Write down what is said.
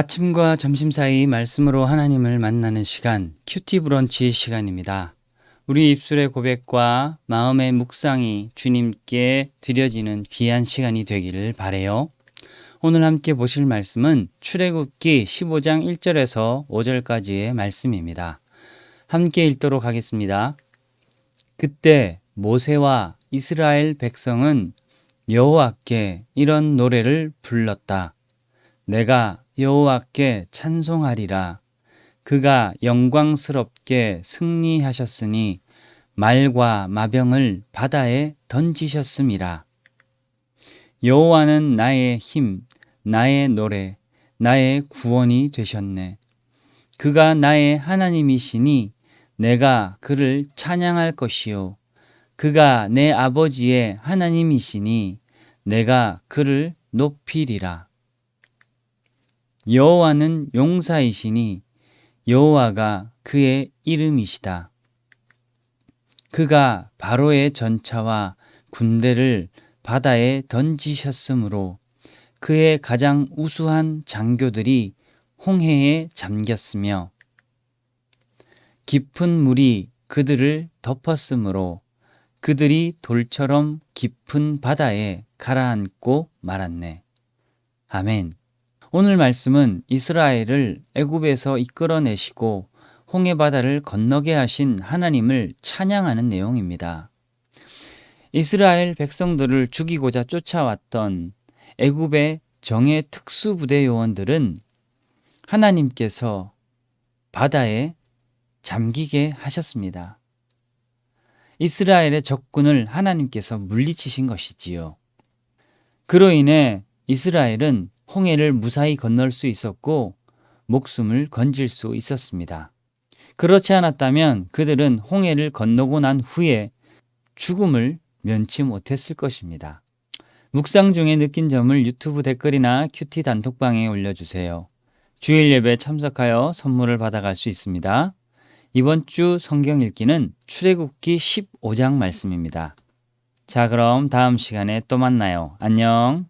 아침과 점심 사이 말씀으로 하나님을 만나는 시간, 큐티 브런치 시간입니다. 우리 입술의 고백과 마음의 묵상이 주님께 드려지는 귀한 시간이 되기를 바래요. 오늘 함께 보실 말씀은 출애굽기 15장 1절에서 5절까지의 말씀입니다. 함께 읽도록 하겠습니다. 그때 모세와 이스라엘 백성은 여호와께 이런 노래를 불렀다. 내가 여호와께 찬송하리라. 그가 영광스럽게 승리하셨으니 말과 마병을 바다에 던지셨음이라. 여호와는 나의 힘, 나의 노래, 나의 구원이 되셨네. 그가 나의 하나님이시니 내가 그를 찬양할 것이요. 그가 내 아버지의 하나님이시니 내가 그를 높이리라. 여호와는 용사이시니 여호와가 그의 이름이시다. 그가 바로의 전차와 군대를 바다에 던지셨으므로 그의 가장 우수한 장교들이 홍해에 잠겼으며 깊은 물이 그들을 덮었으므로 그들이 돌처럼 깊은 바다에 가라앉고 말았네. 아멘. 오늘 말씀은 이스라엘을 애굽에서 이끌어내시고 홍해 바다를 건너게 하신 하나님을 찬양하는 내용입니다. 이스라엘 백성들을 죽이고자 쫓아왔던 애굽의 정예 특수부대 요원들은 하나님께서 바다에 잠기게 하셨습니다. 이스라엘의 적군을 하나님께서 물리치신 것이지요. 그로 인해 이스라엘은 홍해를 무사히 건널 수 있었고 목숨을 건질 수 있었습니다. 그렇지 않았다면 그들은 홍해를 건너고 난 후에 죽음을 면치 못했을 것입니다. 묵상 중에 느낀 점을 유튜브 댓글이나 큐티 단톡방에 올려주세요. 주일 예배 참석하여 선물을 받아갈 수 있습니다. 이번 주 성경 읽기는 출애굽기 15장 말씀입니다. 자, 그럼 다음 시간에 또 만나요. 안녕.